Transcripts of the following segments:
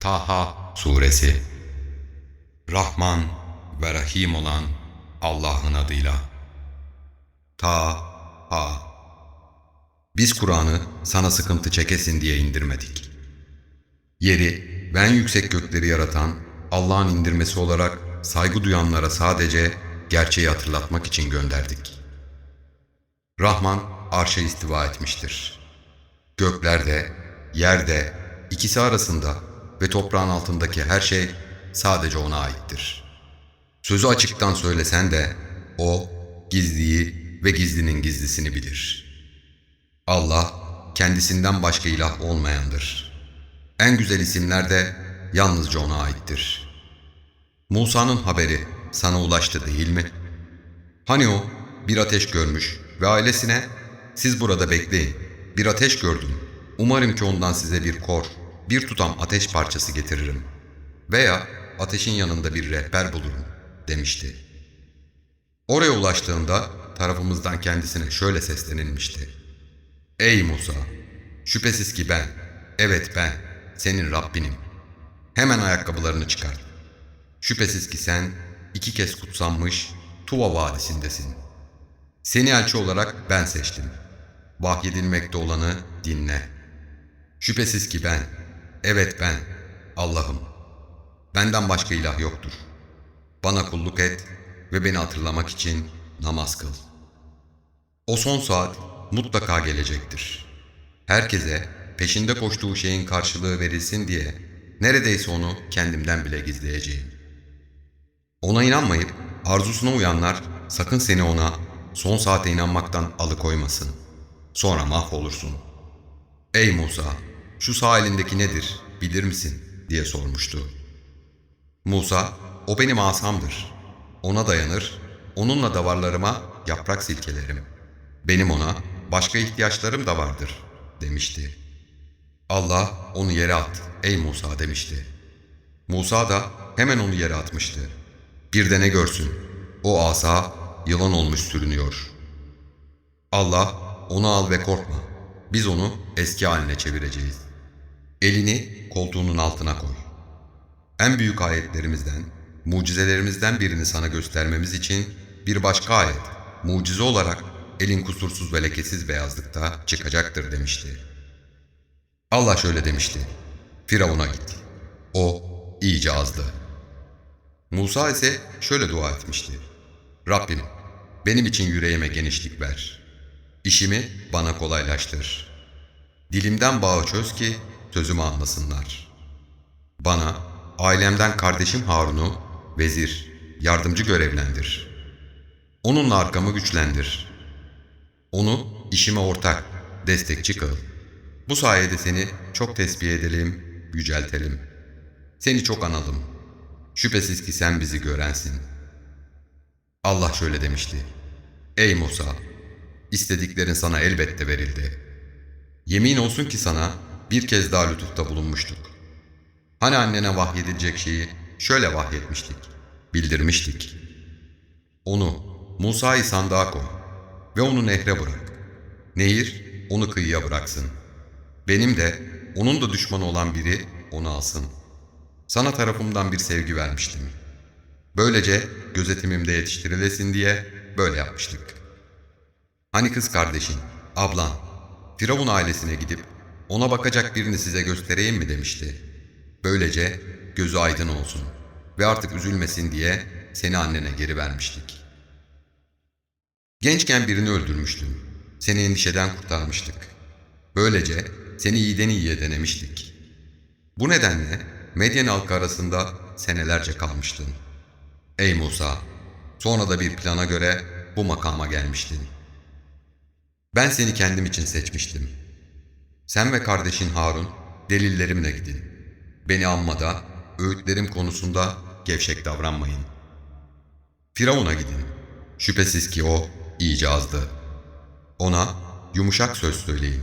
Taha Suresi Rahman ve Rahim olan Allah'ın adıyla. Ta-ha Biz Kur'an'ı sana sıkıntı çekesin diye indirmedik. Yeri ve en yüksek gökleri yaratan Allah'ın indirmesi olarak saygı duyanlara sadece gerçeği hatırlatmak için gönderdik. Rahman arşa istiva etmiştir. Göklerde, yerde, ikisi arasında ve toprağın altındaki her şey sadece ona aittir. Sözü açıktan söylesen de o gizliyi ve gizlinin gizlisini bilir. Allah kendisinden başka ilah olmayandır. En güzel isimler de yalnızca ona aittir. Musa'nın haberi sana ulaştı değil mi? Hani o bir ateş görmüş ve ailesine siz burada bekleyin. Bir ateş gördüm. Umarım ki ondan size bir kor, bir tutam ateş parçası getiririm. Veya ateşin yanında bir rehber bulurum demişti. Oraya ulaştığında tarafımızdan kendisine şöyle seslenilmişti. Ey Musa! Şüphesiz ki ben, evet ben, senin Rabbinim. Hemen ayakkabılarını çıkart. Şüphesiz ki sen iki kez kutsanmış Tuva Vadisi'ndesin. Seni elçi olarak ben seçtim. Vahyedilmekte olanı dinle. Şüphesiz ki ben, evet ben, Allah'ım. Benden başka ilah yoktur. Bana kulluk et ve beni hatırlamak için namaz kıl. O son saat mutlaka gelecektir. Herkese peşinde koştuğu şeyin karşılığı verilsin diye neredeyse onu kendimden bile gizleyeceğim. Ona inanmayıp arzusuna uyanlar sakın seni ona son saate inanmaktan alıkoymasın. Sonra mahvolursun. Ey Musa, şu sağ elindeki nedir bilir misin diye sormuştu. Musa, o benim asamdır. Ona dayanır, onunla davarlarıma yaprak silkelerim. Benim ona başka ihtiyaçlarım da vardır demişti. Allah onu yere at ey Musa demişti. Musa da hemen onu yere atmıştı. Bir de ne görsün, o asa yılan olmuş sürünüyor. Allah onu al ve korkma. Biz onu eski haline çevireceğiz. Elini koltuğunun altına koy. En büyük ayetlerimizden, mucizelerimizden birini sana göstermemiz için bir başka ayet, mucize olarak elin kusursuz ve lekesiz beyazlıkta çıkacaktır demişti. Allah şöyle demişti. Firavun'a git. O iyice azdı. Musa ise şöyle dua etmişti. Rabbim benim için yüreğime genişlik ver. İşimi bana kolaylaştır. Dilimden bağı çöz ki sözümü anlasınlar. Bana, ailemden kardeşim Harun'u vezir, yardımcı görevlendir. Onunla arkamı güçlendir. Onu işime ortak, destekçi kıl. Bu sayede seni çok tesbih edelim, yüceltelim. Seni çok analım. Şüphesiz ki sen bizi görensin. Allah şöyle demişti. Ey Musa! istediklerin sana elbette verildi. Yemin olsun ki sana bir kez daha lütufta bulunmuştuk. Hani annene vahyedilecek şeyi şöyle vahyetmiştik, bildirmiştik. Onu, Musa'yı sandığa koy ve onu nehre bırak. Nehir onu kıyıya bıraksın. Benim de onun da düşmanı olan biri onu alsın. Sana tarafımdan bir sevgi vermiştim. Böylece gözetimimde yetiştirilesin diye böyle yapmıştık. Hani kız kardeşin, ablan, Firavun ailesine gidip ona bakacak birini size göstereyim mi demişti. Böylece gözü aydın olsun ve artık üzülmesin diye seni annene geri vermiştik. Gençken birini öldürmüştüm. Seni endişeden kurtarmıştık. Böylece seni iyiden iyiye denemiştik. Bu nedenle Medyen halkı arasında senelerce kalmıştın. Ey Musa! Sonra da bir plana göre bu makama gelmiştin. Ben seni kendim için seçmiştim. Sen ve kardeşin Harun delillerimle gidin. Beni anmada, öğütlerim konusunda gevşek davranmayın. Firavun'a gidin. Şüphesiz ki o iyice azdı. Ona yumuşak söz söyleyin.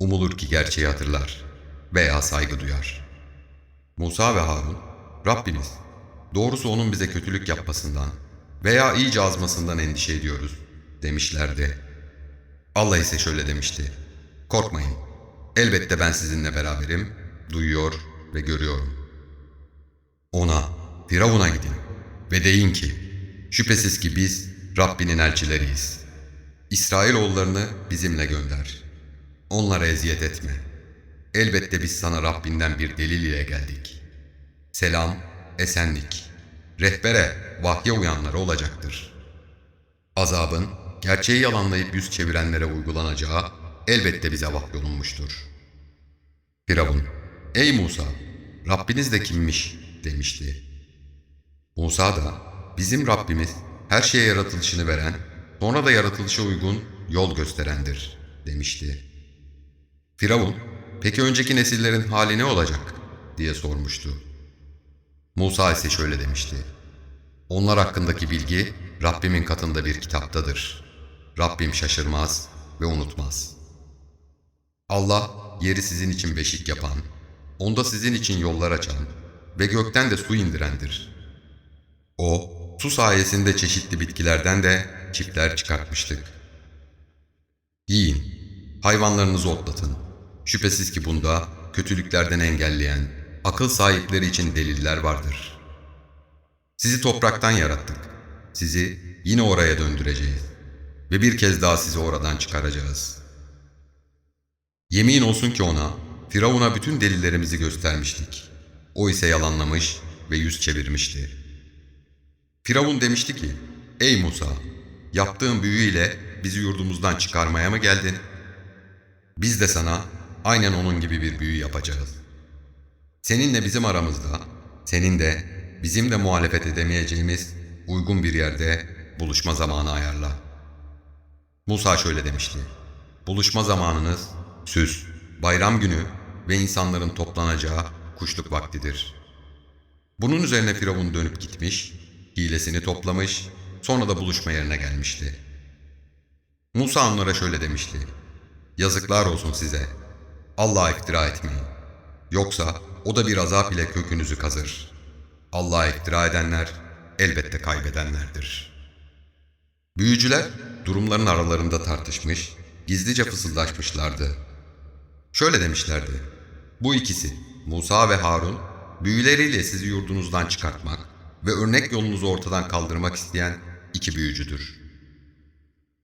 Umulur ki gerçeği hatırlar veya saygı duyar. Musa ve Harun, Rabbimiz, doğrusu onun bize kötülük yapmasından veya iyice azmasından endişe ediyoruz demişlerdi. Allah ise şöyle demişti. Korkmayın. Elbette ben sizinle beraberim, duyuyor ve görüyorum. Ona, Firavun'a gidin ve deyin ki, şüphesiz ki biz Rabbinin elçileriyiz. İsrailoğullarını bizimle gönder. Onlara eziyet etme. Elbette biz sana Rabbinden bir delil ile geldik. Selam, esenlik. Rehbere, vahye uyanlara olacaktır. Azabın, gerçeği yalanlayıp yüz çevirenlere uygulanacağı elbette bize vahyolunmuştur. Firavun, ey Musa, Rabbiniz de kimmiş demişti. Musa da, bizim Rabbimiz her şeye yaratılışını veren, sonra da yaratılışa uygun yol gösterendir demişti. Firavun, peki önceki nesillerin hali ne olacak diye sormuştu. Musa ise şöyle demişti. Onlar hakkındaki bilgi Rabbimin katında bir kitaptadır. Rabbim şaşırmaz ve unutmaz. Allah yeri sizin için beşik yapan, onda sizin için yollar açan ve gökten de su indirendir. O, su sayesinde çeşitli bitkilerden de çiftler çıkartmıştık. Yiyin, hayvanlarınızı otlatın. Şüphesiz ki bunda kötülüklerden engelleyen, akıl sahipleri için deliller vardır. Sizi topraktan yarattık. Sizi yine oraya döndüreceğiz. Ve bir kez daha sizi oradan çıkaracağız. Yemin olsun ki ona, Firavun'a bütün delillerimizi göstermiştik. O ise yalanlamış ve yüz çevirmişti. Firavun demişti ki, Ey Musa, yaptığın büyüyle bizi yurdumuzdan çıkarmaya mı geldin? Biz de sana aynen onun gibi bir büyü yapacağız. Seninle bizim aramızda, senin de bizim de muhalefet edemeyeceğimiz uygun bir yerde buluşma zamanı ayarla. Musa şöyle demişti. Buluşma zamanınız süs, bayram günü ve insanların toplanacağı kuşluk vaktidir. Bunun üzerine Firavun dönüp gitmiş, hilesini toplamış, sonra da buluşma yerine gelmişti. Musa onlara şöyle demişti. Yazıklar olsun size. Allah'a iftira etmeyin. Yoksa o da bir azap ile kökünüzü kazır. Allah'a iftira edenler elbette kaybedenlerdir. Büyücüler durumların aralarında tartışmış, gizlice fısıldaşmışlardı. Şöyle demişlerdi. Bu ikisi, Musa ve Harun, büyüleriyle sizi yurdunuzdan çıkartmak ve örnek yolunuzu ortadan kaldırmak isteyen iki büyücüdür.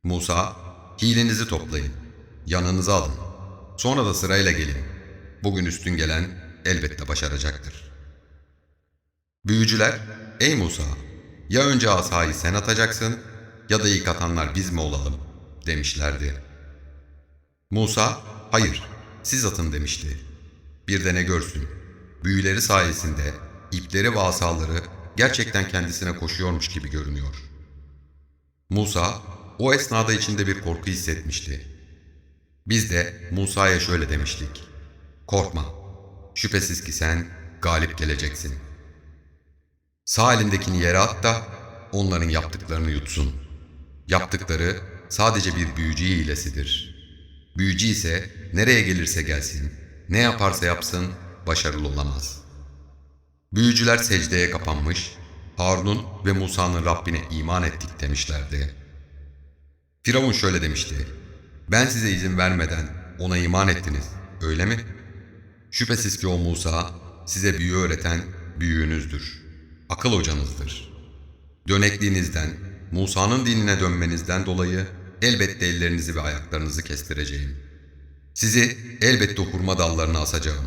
Musa, hilenizi toplayın, yanınıza alın. Sonra da sırayla gelin. Bugün üstün gelen elbette başaracaktır. Büyücüler, ey Musa, ya önce asayı sen atacaksın ya da ilk atanlar biz mi olalım demişlerdi. Musa, hayır siz atın demişti. Bir de ne görsün, büyüleri sayesinde ipleri ve gerçekten kendisine koşuyormuş gibi görünüyor. Musa o esnada içinde bir korku hissetmişti. Biz de Musa'ya şöyle demiştik. Korkma, şüphesiz ki sen galip geleceksin. Sağ elindekini yere at da onların yaptıklarını yutsun. Yaptıkları sadece bir büyücü hilesidir. Büyücü ise nereye gelirse gelsin, ne yaparsa yapsın başarılı olamaz. Büyücüler secdeye kapanmış, Harun'un ve Musa'nın Rabbine iman ettik demişlerdi. Firavun şöyle demişti. Ben size izin vermeden ona iman ettiniz, öyle mi? Şüphesiz ki o Musa size büyü öğreten büyüğünüzdür. Akıl hocanızdır. Dönekliğinizden, Musa'nın dinine dönmenizden dolayı elbette ellerinizi ve ayaklarınızı kestireceğim. Sizi elbette hurma dallarına asacağım.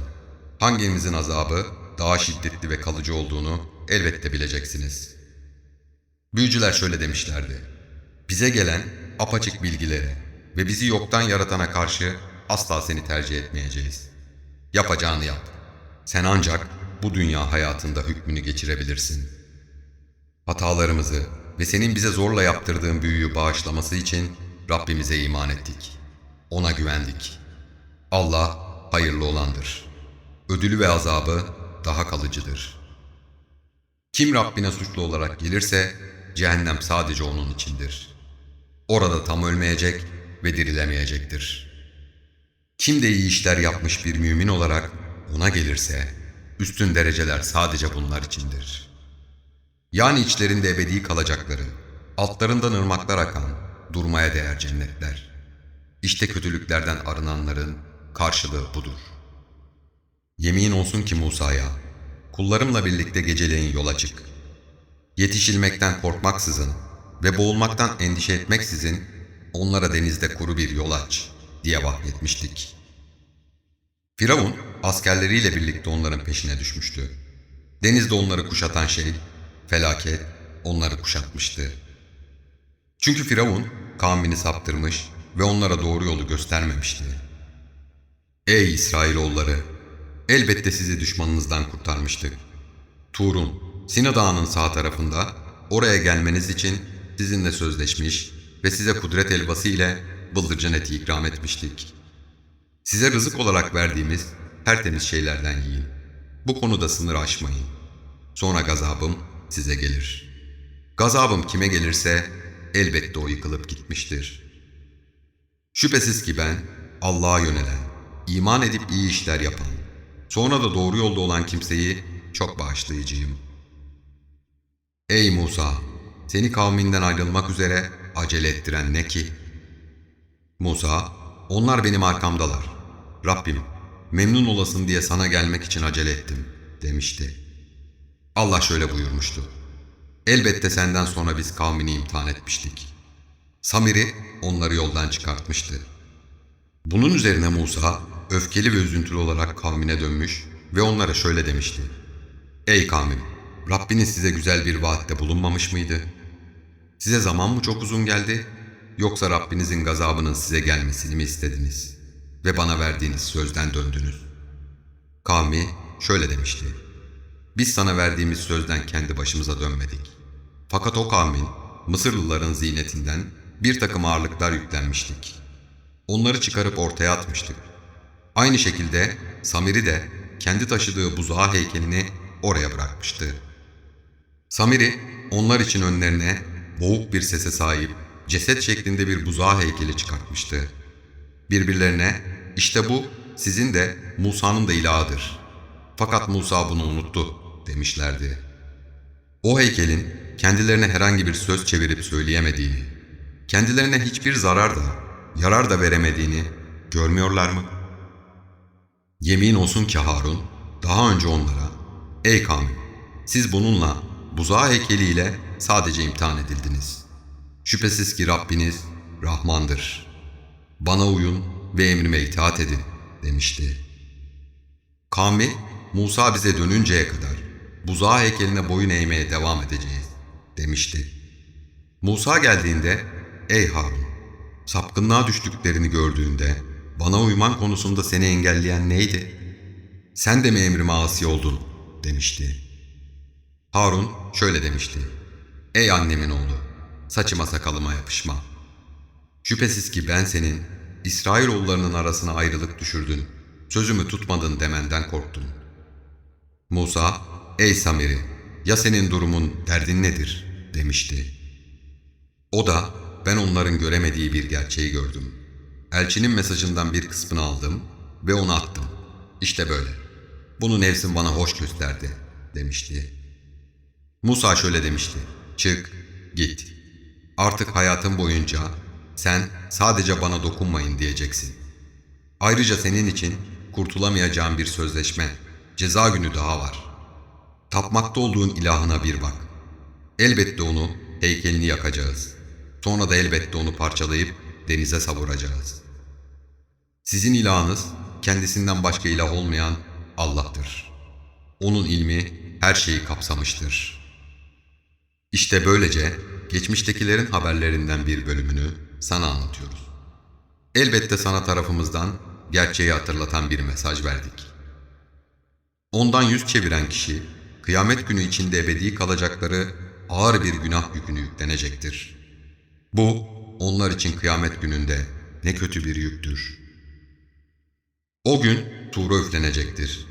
Hangimizin azabı daha şiddetli ve kalıcı olduğunu elbette bileceksiniz. Büyücüler şöyle demişlerdi. Bize gelen apaçık bilgilere ve bizi yoktan yaratana karşı asla seni tercih etmeyeceğiz. Yapacağını yap. Sen ancak bu dünya hayatında hükmünü geçirebilirsin. Hatalarımızı ve senin bize zorla yaptırdığın büyüyü bağışlaması için Rabbimize iman ettik. Ona güvendik. Allah hayırlı olandır. Ödülü ve azabı daha kalıcıdır. Kim Rabbine suçlu olarak gelirse cehennem sadece onun içindir. Orada tam ölmeyecek ve dirilemeyecektir. Kim de iyi işler yapmış bir mümin olarak ona gelirse üstün dereceler sadece bunlar içindir. Yani içlerinde ebedi kalacakları, altlarından ırmaklar akan, durmaya değer cennetler. İşte kötülüklerden arınanların karşılığı budur. Yemin olsun ki Musa'ya, kullarımla birlikte geceleyin yola çık. Yetişilmekten korkmaksızın ve boğulmaktan endişe etmeksizin onlara denizde kuru bir yol aç diye vahyetmiştik. Firavun askerleriyle birlikte onların peşine düşmüştü. Denizde onları kuşatan şey, felaket onları kuşatmıştı. Çünkü Firavun kavmini saptırmış ve onlara doğru yolu göstermemişti. Ey İsrailoğulları! Elbette sizi düşmanınızdan kurtarmıştık. Tur'un, Sina Dağı'nın sağ tarafında oraya gelmeniz için sizinle sözleşmiş ve size kudret elbası ile bıldırcın eti ikram etmiştik. Size rızık olarak verdiğimiz tertemiz şeylerden yiyin. Bu konuda sınır aşmayın. Sonra gazabım size gelir. Gazabım kime gelirse elbette o yıkılıp gitmiştir. Şüphesiz ki ben Allah'a yönelen, iman edip iyi işler yapan, sonra da doğru yolda olan kimseyi çok bağışlayıcıyım. Ey Musa! Seni kavminden ayrılmak üzere acele ettiren ne ki? Musa, onlar benim arkamdalar. Rabbim, memnun olasın diye sana gelmek için acele ettim, demişti. Allah şöyle buyurmuştu. Elbette senden sonra biz kavmini imtihan etmiştik. Samiri onları yoldan çıkartmıştı. Bunun üzerine Musa öfkeli ve üzüntülü olarak kavmine dönmüş ve onlara şöyle demişti. Ey kavmim! Rabbiniz size güzel bir vaatte bulunmamış mıydı? Size zaman mı çok uzun geldi? Yoksa Rabbinizin gazabının size gelmesini mi istediniz? Ve bana verdiğiniz sözden döndünüz. Kavmi şöyle demişti. Biz sana verdiğimiz sözden kendi başımıza dönmedik. Fakat o kavmin Mısırlıların ziynetinden bir takım ağırlıklar yüklenmiştik. Onları çıkarıp ortaya atmıştık. Aynı şekilde Samiri de kendi taşıdığı buzağı heykelini oraya bırakmıştı. Samiri onlar için önlerine boğuk bir sese sahip ceset şeklinde bir buzağı heykeli çıkartmıştı. Birbirlerine işte bu sizin de Musa'nın da ilahıdır. Fakat Musa bunu unuttu demişlerdi. O heykelin kendilerine herhangi bir söz çevirip söyleyemediğini, kendilerine hiçbir zarar da, yarar da veremediğini görmüyorlar mı? Yemin olsun ki Harun daha önce onlara, ey kavmim siz bununla buzağı heykeliyle sadece imtihan edildiniz. Şüphesiz ki Rabbiniz Rahmandır. Bana uyun ve emrime itaat edin demişti. Kavmi Musa bize dönünceye kadar buzağı heykeline boyun eğmeye devam edeceğiz demişti. Musa geldiğinde ey Harun sapkınlığa düştüklerini gördüğünde bana uyman konusunda seni engelleyen neydi? Sen de mi emrime asi oldun demişti. Harun şöyle demişti. Ey annemin oğlu saçıma sakalıma yapışma. Şüphesiz ki ben senin İsrailoğullarının arasına ayrılık düşürdün, sözümü tutmadın demenden korktum. Musa, ey Samiri, ya senin durumun, derdin nedir? demişti. O da ben onların göremediği bir gerçeği gördüm. Elçinin mesajından bir kısmını aldım ve onu attım. İşte böyle. Bunu nefsim bana hoş gösterdi demişti. Musa şöyle demişti. Çık, git. Artık hayatın boyunca sen sadece bana dokunmayın diyeceksin. Ayrıca senin için kurtulamayacağın bir sözleşme, ceza günü daha var. Tapmakta olduğun ilahına bir bak. Elbette onu, heykelini yakacağız. Sonra da elbette onu parçalayıp denize savuracağız. Sizin ilahınız kendisinden başka ilah olmayan Allah'tır. Onun ilmi her şeyi kapsamıştır. İşte böylece geçmiştekilerin haberlerinden bir bölümünü sana anlatıyoruz. Elbette sana tarafımızdan gerçeği hatırlatan bir mesaj verdik. Ondan yüz çeviren kişi, kıyamet günü içinde ebedi kalacakları ağır bir günah yükünü yüklenecektir. Bu, onlar için kıyamet gününde ne kötü bir yüktür. O gün tuğra üflenecektir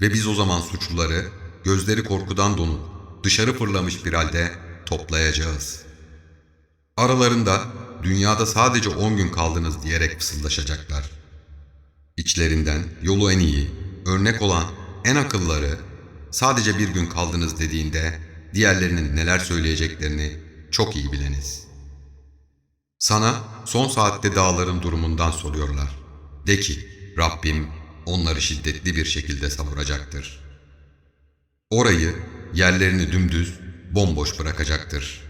ve biz o zaman suçluları gözleri korkudan donup dışarı fırlamış bir halde toplayacağız. Aralarında dünyada sadece on gün kaldınız diyerek fısıldaşacaklar. İçlerinden yolu en iyi, örnek olan en akılları sadece bir gün kaldınız dediğinde diğerlerinin neler söyleyeceklerini çok iyi bileniz. Sana son saatte dağların durumundan soruyorlar. De ki Rabbim onları şiddetli bir şekilde savuracaktır. Orayı, yerlerini dümdüz, bomboş bırakacaktır.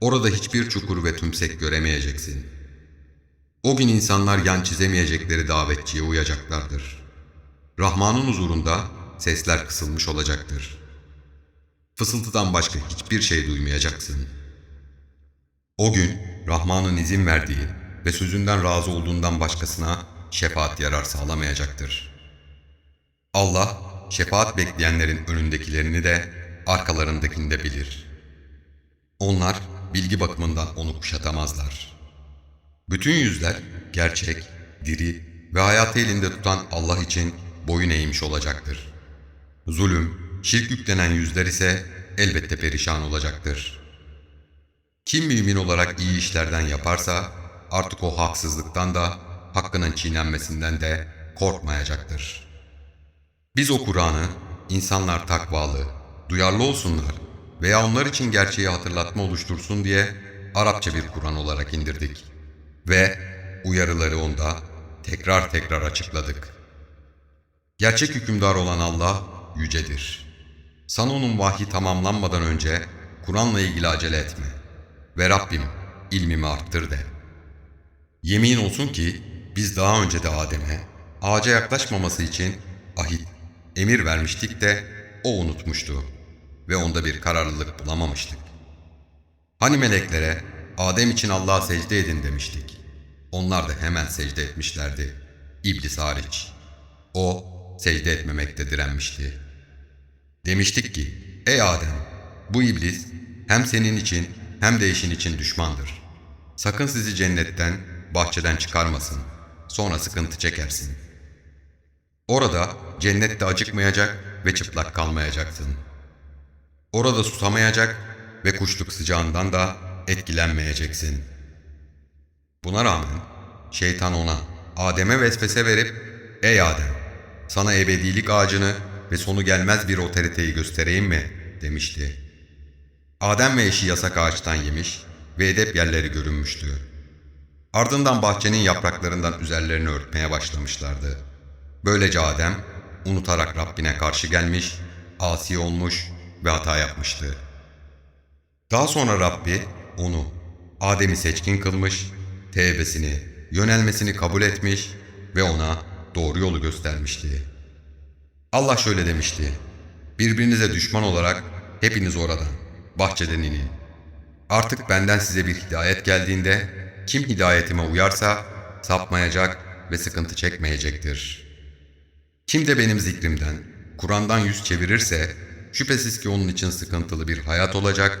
Orada hiçbir çukur ve tümsek göremeyeceksin. O gün insanlar yan çizemeyecekleri davetçiye uyacaklardır. Rahman'ın huzurunda sesler kısılmış olacaktır. Fısıltıdan başka hiçbir şey duymayacaksın. O gün Rahman'ın izin verdiği ve sözünden razı olduğundan başkasına şefaat yarar sağlamayacaktır. Allah şefaat bekleyenlerin önündekilerini de arkalarındakini de bilir. Onlar bilgi bakımından onu kuşatamazlar. Bütün yüzler gerçek, diri ve hayatı elinde tutan Allah için boyun eğmiş olacaktır. Zulüm, şirk yüklenen yüzler ise elbette perişan olacaktır. Kim mümin olarak iyi işlerden yaparsa artık o haksızlıktan da hakkının çiğnenmesinden de korkmayacaktır. Biz o Kur'an'ı insanlar takvalı, duyarlı olsunlar veya onlar için gerçeği hatırlatma oluştursun diye Arapça bir Kur'an olarak indirdik. Ve uyarıları onda tekrar tekrar açıkladık. Gerçek hükümdar olan Allah yücedir. Sana onun vahyi tamamlanmadan önce Kur'an'la ilgili acele etme. Ve Rabbim ilmimi arttır de. Yemin olsun ki biz daha önce de Adem'e ağaca yaklaşmaması için ahit, emir vermiştik de o unutmuştu ve onda bir kararlılık bulamamıştık. Hani meleklere Adem için Allah'a secde edin demiştik. Onlar da hemen secde etmişlerdi. İblis hariç. O secde etmemekte direnmişti. Demiştik ki, ey Adem, bu iblis hem senin için hem de eşin için düşmandır. Sakın sizi cennetten, bahçeden çıkarmasın. Sonra sıkıntı çekersin. Orada cennette acıkmayacak ve çıplak kalmayacaksın. Orada susamayacak ve kuşluk sıcağından da etkilenmeyeceksin. Buna rağmen şeytan ona Adem'e vesvese verip ''Ey Adem, sana ebedilik ağacını ve sonu gelmez bir otoriteyi göstereyim mi?'' demişti. Adem ve eşi yasak ağaçtan yemiş ve edep yerleri görünmüştü. Ardından bahçenin yapraklarından üzerlerini örtmeye başlamışlardı. Böylece Adem unutarak Rabbine karşı gelmiş, asi olmuş ve hata yapmıştı. Daha sonra Rabbi onu, Adem'i seçkin kılmış, tevbesini, yönelmesini kabul etmiş ve ona doğru yolu göstermişti. Allah şöyle demişti, birbirinize düşman olarak hepiniz oradan, bahçeden inin. Artık benden size bir hidayet geldiğinde kim hidayetime uyarsa sapmayacak ve sıkıntı çekmeyecektir. Kim de benim zikrimden, Kur'an'dan yüz çevirirse şüphesiz ki onun için sıkıntılı bir hayat olacak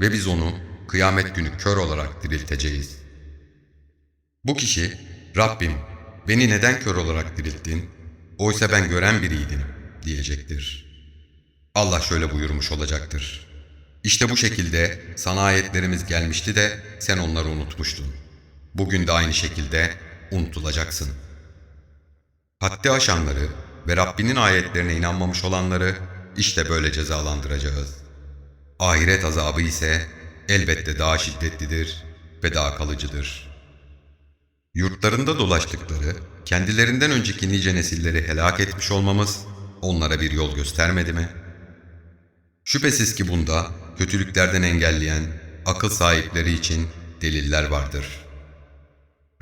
ve biz onu kıyamet günü kör olarak dirilteceğiz. Bu kişi, Rabbim beni neden kör olarak dirilttin? Oysa ben gören biriydim diyecektir. Allah şöyle buyurmuş olacaktır. İşte bu şekilde sana ayetlerimiz gelmişti de sen onları unutmuştun. Bugün de aynı şekilde unutulacaksın. Haddi aşanları ve Rabbinin ayetlerine inanmamış olanları işte böyle cezalandıracağız. Ahiret azabı ise elbette daha şiddetlidir ve daha kalıcıdır. Yurtlarında dolaştıkları, kendilerinden önceki nice nesilleri helak etmiş olmamız onlara bir yol göstermedi mi? Şüphesiz ki bunda kötülüklerden engelleyen akıl sahipleri için deliller vardır.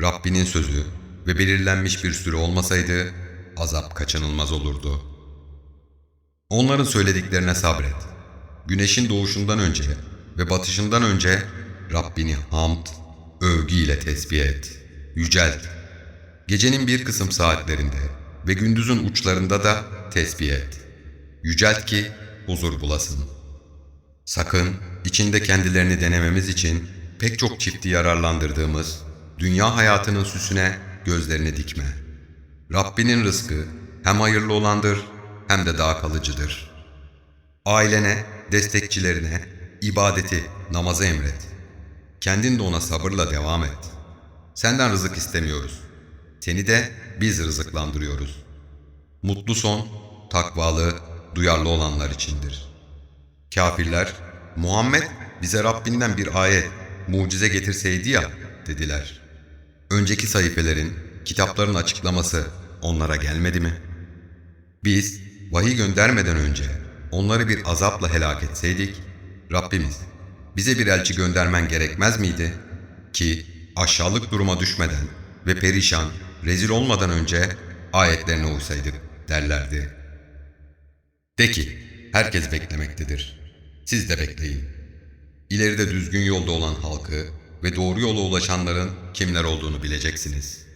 Rabbinin sözü ve belirlenmiş bir süre olmasaydı azap kaçınılmaz olurdu. Onların söylediklerine sabret. Güneşin doğuşundan önce ve batışından önce Rabbini hamd, övgü ile tesbih et, yücelt. Gecenin bir kısım saatlerinde ve gündüzün uçlarında da tesbih et. Yücelt ki huzur bulasın. Sakın içinde kendilerini denememiz için pek çok çifti yararlandırdığımız dünya hayatının süsüne gözlerini dikme. Rabbinin rızkı hem hayırlı olandır hem de daha kalıcıdır. Ailene, destekçilerine, ibadeti, namazı emret. Kendin de ona sabırla devam et. Senden rızık istemiyoruz. Seni de biz rızıklandırıyoruz. Mutlu son, takvalı, duyarlı olanlar içindir. Kafirler, Muhammed bize Rabbinden bir ayet, mucize getirseydi ya dediler. Önceki sayfelerin, kitapların açıklaması onlara gelmedi mi? Biz vahiy göndermeden önce onları bir azapla helak etseydik, Rabbimiz bize bir elçi göndermen gerekmez miydi? Ki aşağılık duruma düşmeden ve perişan, rezil olmadan önce ayetlerine uysaydık derlerdi. De ki, herkes beklemektedir. Siz de bekleyin. İleride düzgün yolda olan halkı ve doğru yola ulaşanların kimler olduğunu bileceksiniz.''